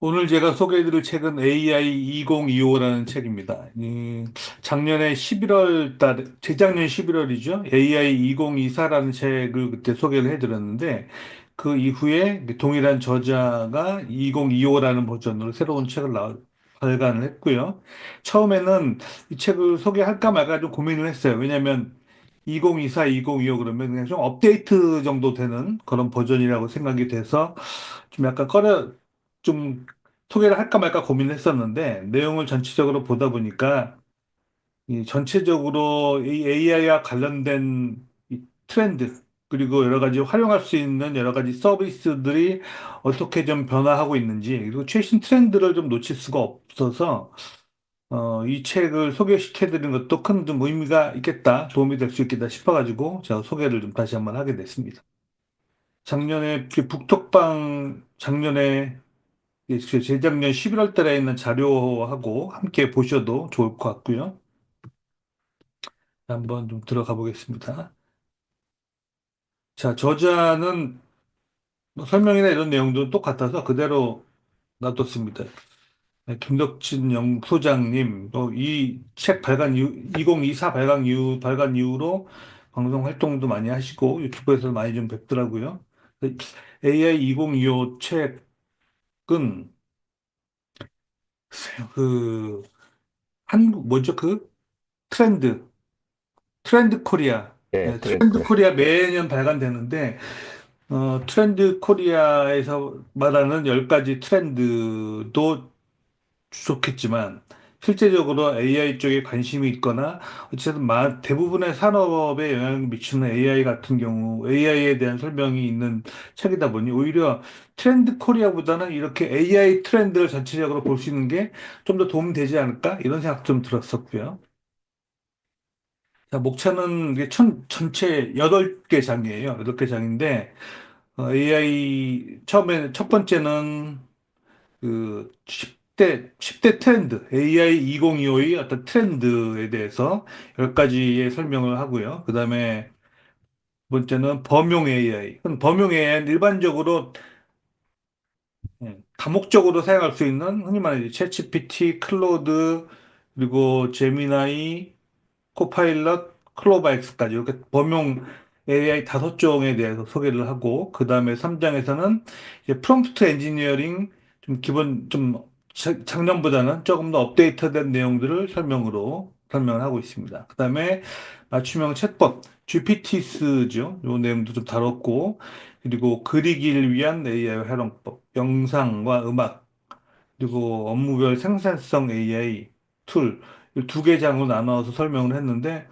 오늘 제가 소개해드릴 책은 AI 2025라는 책입니다. 이 작년에 11월 달, 재작년 11월이죠. AI 2024라는 책을 그때 소개를 해드렸는데, 그 이후에 동일한 저자가 2025라는 버전으로 새로운 책을 나, 발간을 했고요. 처음에는 이 책을 소개할까 말까 좀 고민을 했어요. 왜냐하면 2024, 2025 그러면 그냥 좀 업데이트 정도 되는 그런 버전이라고 생각이 돼서 좀 약간 꺼려, 좀 소개를 할까 말까 고민을 했었는데 내용을 전체적으로 보다 보니까 이 전체적으로 이 AI와 관련된 이 트렌드 그리고 여러 가지 활용할 수 있는 여러 가지 서비스들이 어떻게 좀 변화하고 있는지 그리고 최신 트렌드를 좀 놓칠 수가 없어서 어, 이 책을 소개시켜드리는 것도 큰 좀 의미가 있겠다, 도움이 될 수 있겠다 싶어가지고 제가 소개를 좀 다시 한번 하게 됐습니다. 작년에 그 북톡방 작년에 예, 그 재작년 11월 달에 있는 자료하고 함께 보셔도 좋을 것 같고요. 한번 좀 들어가 보겠습니다. 자, 저자는 뭐 설명이나 이런 내용도 똑같아서 그대로 놔뒀습니다. 네, 김덕진 연구소장님, 이 책 발간 이후, 2024 발간 이후, 발간 이후로 방송 활동도 많이 하시고 유튜브에서 많이 좀 뵙더라고요. AI 2025 책 은그 한국 뭐죠? 그 트렌드 트렌드 코리아. 예, 네, 트렌드 트렌드. 코리아 매년 발간되는데, 어, 트렌드 코리아에서 말하는 10가지 트렌드도 좋겠지만, 실제적으로 AI 쪽에 관심이 있거나, 어쨌든 마- 대부분의 산업에 영향을 미치는 AI 같은 경우, AI에 대한 설명이 있는 책이다 보니, 오히려 트렌드 코리아보다는 이렇게 AI 트렌드를 전체적으로 볼 수 있는 게 좀 더 도움이 되지 않을까? 이런 생각 좀 들었었고요. 자, 목차는 이게 천, 전체 8개 장이에요. 8개 장인데, 어, AI, 처음에, 첫 번째는 그 10대, 10대 트렌드, AI 2025의 어떤 트렌드에 대해서 10가지의 설명을 하고요. 그 다음에 두 번째는 범용 AI. 범용 AI는 일반적으로 예, 다목적으로 사용할 수 있는 흔히 말하는 챗GPT, 클로드, 그리고 제미나이, 코파일럿, 클로바엑스까지 이렇게 범용 AI 다섯 종에 대해서 소개를 하고 그 다음에 3장에서는 이제 프롬프트 엔지니어링 좀 기본 좀 자- 작년보다는 조금 더 업데이트된 내용들을 설명으로 설명을 하고 있습니다. 그 다음에 맞춤형 챗봇 GPT스죠. 요 내용도 좀 다뤘고 그리고 그리기를 위한 AI 활용법, 영상과 음악 그리고 업무별 생산성 AI 툴, 두 개 장으로 나눠서 설명을 했는데,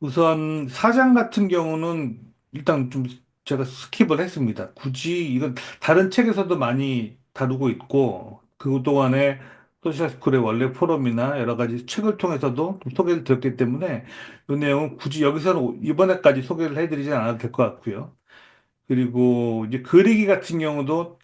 우선 사장 같은 경우는 일단 좀 제가 스킵을 했습니다. 굳이 이건 다른 책에서도 많이 다루고 있고, 그동안에 소셜스쿨의 원래 포럼이나 여러 가지 책을 통해서도 좀 소개를 드렸기 때문에 이 내용은 굳이 여기서는 이번에까지 소개를 해드리지 않아도 될 것 같고요. 그리고 이제 그리기 같은 경우도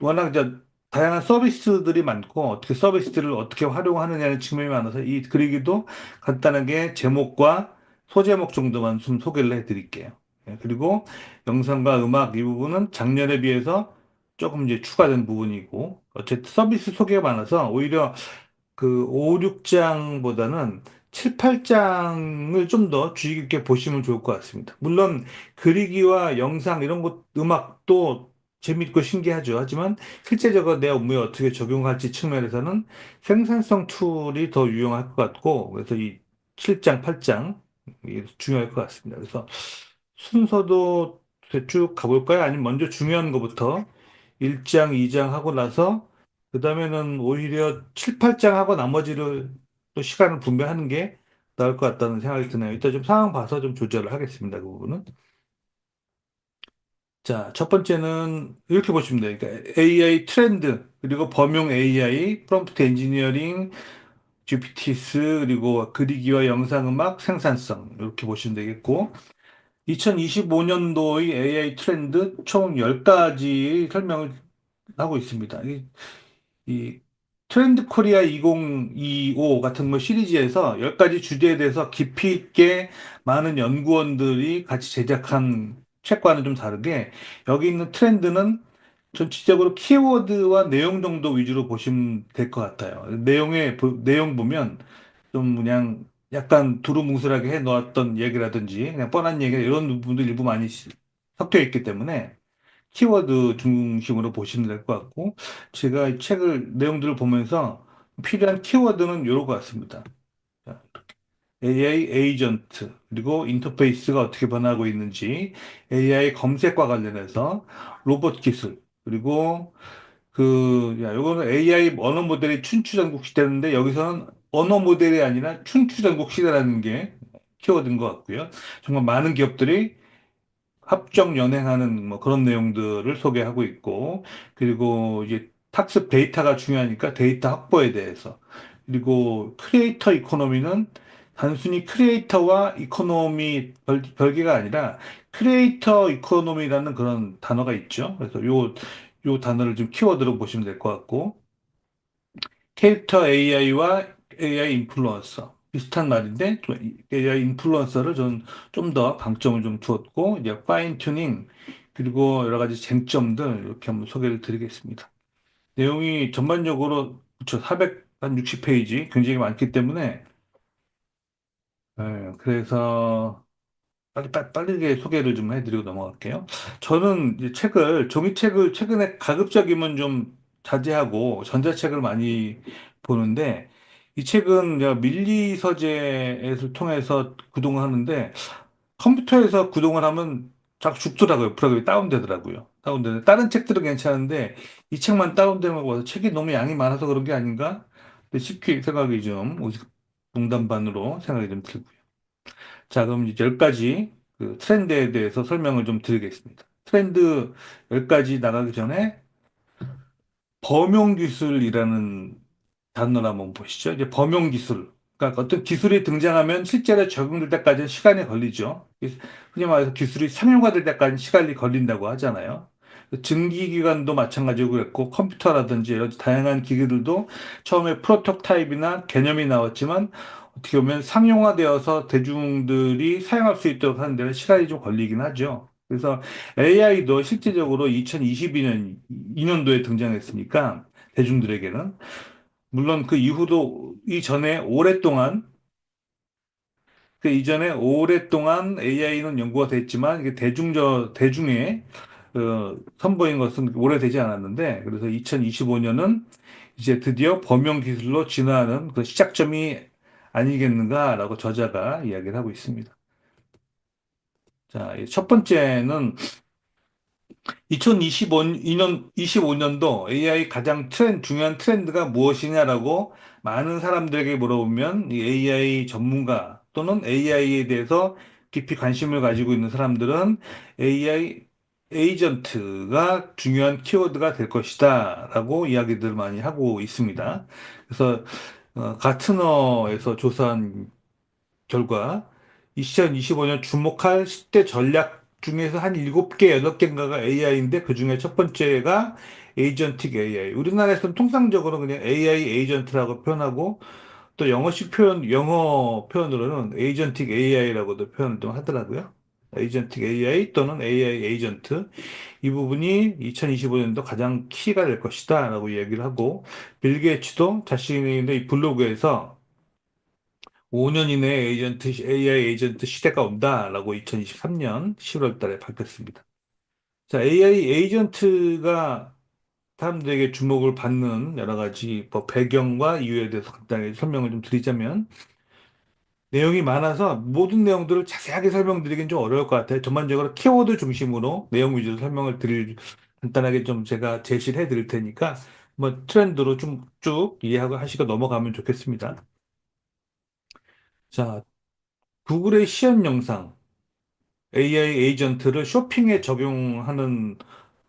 워낙 이제 다양한 서비스들이 많고 어떻게 서비스들을 어떻게 활용하느냐는 측면이 많아서 이 그리기도 간단하게 제목과 소제목 정도만 좀 소개를 해드릴게요. 예, 그리고 영상과 음악 이 부분은 작년에 비해서 조금 이제 추가된 부분이고 어쨌든 서비스 소개가 많아서 오히려 그 5, 6장보다는 7, 8장을 좀 더 주의 깊게 보시면 좋을 것 같습니다. 물론 그리기와 영상 이런 것, 음악도 재밌고 신기하죠. 하지만 실제적으로 내 업무에 어떻게 적용할지 측면에서는 생산성 툴이 더 유용할 것 같고, 그래서 이 7장, 8장 중요할 것 같습니다. 그래서 순서도 쭉 가볼까요? 아니면 먼저 중요한 것부터 1장, 2장 하고 나서 그 다음에는 오히려 7, 8장 하고 나머지를 또 시간을 분배하는 게 나을 것 같다는 생각이 드네요. 이따 좀 상황 봐서 좀 조절을 하겠습니다. 그 부분은. 자, 첫 번째는 이렇게 보시면 돼요. 그러니까 AI 트렌드, 그리고 범용 AI, 프롬프트 엔지니어링, GPTs, 그리고 그리기와 영상음악 생산성 이렇게 보시면 되겠고 2025년도의 AI 트렌드 총 10가지 설명을 하고 있습니다. 이, 이 트렌드 코리아 2025 같은 뭐 시리즈에서 10가지 주제에 대해서 깊이 있게 많은 연구원들이 같이 제작한 책과는 좀 다르게 여기 있는 트렌드는 전체적으로 키워드와 내용 정도 위주로 보시면 될 것 같아요. 내용에, 보- 내용 보면 좀 그냥 약간 두루뭉술하게 해 놓았던 얘기라든지 그냥 뻔한 얘기 이런 부분들 일부 많이 시- 섞여 있기 때문에 키워드 중심으로 보시면 될 것 같고 제가 이 책을 내용들을 보면서 필요한 키워드는 요런 것 같습니다. AI 에이전트, 그리고 인터페이스가 어떻게 변하고 있는지, AI 검색과 관련해서 로봇 기술, 그리고 그, 야, 요거는 AI 언어 모델이 춘추전국 시대인데 여기서는 언어 모델이 아니라 춘추전국 시대라는 게 키워드인 것 같고요. 정말 많은 기업들이 합정 연행하는 뭐 그런 내용들을 소개하고 있고, 그리고 이제 학습 데이터가 중요하니까 데이터 확보에 대해서, 그리고 크리에이터 이코노미는 단순히 크리에이터와 이코노미 별, 별개가 아니라 크리에이터 이코노미라는 그런 단어가 있죠. 그래서 요, 요 단어를 좀 키워드로 보시면 될 것 같고, 캐릭터 AI와 AI 인플루언서 비슷한 말인데 좀 AI 인플루언서를 저는 좀 더 방점을 좀 두었고 이제 파인 튜닝 그리고 여러 가지 쟁점들 이렇게 한번 소개를 드리겠습니다. 내용이 전반적으로 그쵸 460페이지 굉장히 많기 때문에 예, 그래서 빨리, 빠르게 소개를 좀 해드리고 넘어갈게요. 저는 이제 책을, 종이책을 최근에 가급적이면 좀 자제하고 전자책을 많이 보는데, 이 책은 내가 밀리 서재를 통해서 구동을 하는데, 컴퓨터에서 구동을 하면 자꾸 죽더라고요. 프로그램이 다운되더라고요. 다운되는. 다른 책들은 괜찮은데, 이 책만 다운되는 거 봐서 책이 너무 양이 많아서 그런 게 아닌가? 쉽게 생각이 좀, 농담 반으로 생각이 좀 들고요. 자, 그럼 이제 10가지 그 트렌드에 대해서 설명을 좀 드리겠습니다. 트렌드 10가지 나가기 전에 범용 기술이라는 단어를 한번 보시죠. 이제 범용 기술. 그러니까 어떤 기술이 등장하면 실제로 적용될 때까지는 시간이 걸리죠. 흔히 말해서 기술이 상용화될 때까지 시간이 걸린다고 하잖아요. 증기기관도 마찬가지고 그랬고 컴퓨터라든지 이런 다양한 기기들도 처음에 프로토타입이나 개념이 나왔지만 어떻게 보면 상용화되어서 대중들이 사용할 수 있도록 하는 데는 시간이 좀 걸리긴 하죠. 그래서 AI도 실질적으로 2022년, 2년도에 등장했으니까 대중들에게는 물론 그 이후도 이전에 오랫동안 그 이전에 오랫동안 AI는 연구가 됐지만 이게 대중저 대중에 어, 선보인 것은 오래되지 않았는데 그래서 2025년은 이제 드디어 범용 기술로 진화하는 그 시작점이 아니겠는가라고 저자가 이야기를 하고 있습니다. 자, 첫 번째는 2025년, 25년도 AI 가장 트렌, 중요한 트렌드가 무엇이냐라고 많은 사람들에게 물어보면 이 AI 전문가 또는 AI에 대해서 깊이 관심을 가지고 있는 사람들은 AI 에이전트가 중요한 키워드가 될 것이다 라고 이야기들을 많이 하고 있습니다. 그래서 어, 가트너에서 조사한 결과 2025년 주목할 10대 전략 중에서 한 7개, 8개인가가 AI인데 그 중에 첫 번째가 에이전틱 AI. 우리나라에서는 통상적으로 그냥 AI 에이전트라고 표현하고 또 영어식 표현, 영어 표현으로는 에이전틱 AI라고도 표현을 좀 하더라고요. 에이전틱 AI 또는 AI 에이전트. 이 부분이 2025년도 가장 키가 될 것이다 라고 얘기를 하고 빌 게이츠도 자신의 블로그에서 5년 이내에 에이전트, AI 에이전트 시대가 온다라고 2023년 10월 달에 밝혔습니다. 자, AI 에이전트가 사람들에게 주목을 받는 여러 가지 뭐 배경과 이유에 대해서 간단히 설명을 좀 드리자면 내용이 많아서 모든 내용들을 자세하게 설명드리긴 좀 어려울 것 같아요. 전반적으로 키워드 중심으로 내용 위주로 설명을 드릴 간단하게 좀 제가 제시를 해 드릴 테니까 뭐 트렌드로 좀 쭉 이해하고 하시고 넘어가면 좋겠습니다. 자, 구글의 시연 영상, AI 에이전트를 쇼핑에 적용하는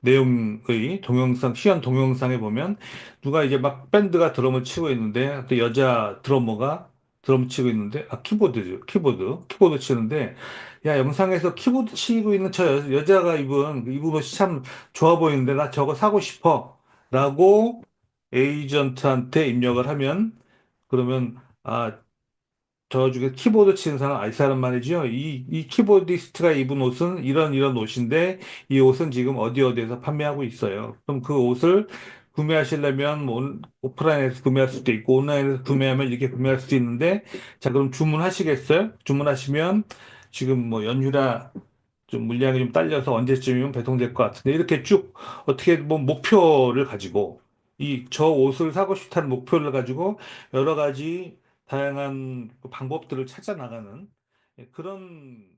내용의 동영상, 시연 동영상에 보면 누가 이제 막 밴드가 드럼을 치고 있는데 또 여자 드러머가 드럼 치고 있는데 아 키보드죠. 키보드. 키보드 치는데 야 영상에서 키보드 치고 있는 저 여, 여자가 입은 입은 옷이 참 좋아 보이는데 나 저거 사고 싶어. 라고 에이전트한테 입력을 하면 그러면 아 저 중에 키보드 치는 사람 알 사람 말이죠. 이, 이 키보디스트가 입은 옷은 이런 이런 옷인데 이 옷은 지금 어디 어디에서 판매하고 있어요. 그럼 그 옷을 구매하시려면 뭐 온- 오프라인에서 구매할 수도 있고 온라인에서 구매하면 이렇게 구매할 수도 있는데 자 그럼 주문하시겠어요? 주문하시면 지금 뭐 연휴라 좀 물량이 좀 딸려서 언제쯤이면 배송될 것 같은데 이렇게 쭉 어떻게 뭐 목표를 가지고 이 저 옷을 사고 싶다는 목표를 가지고 여러 가지 다양한 그 방법들을 찾아 나가는 그런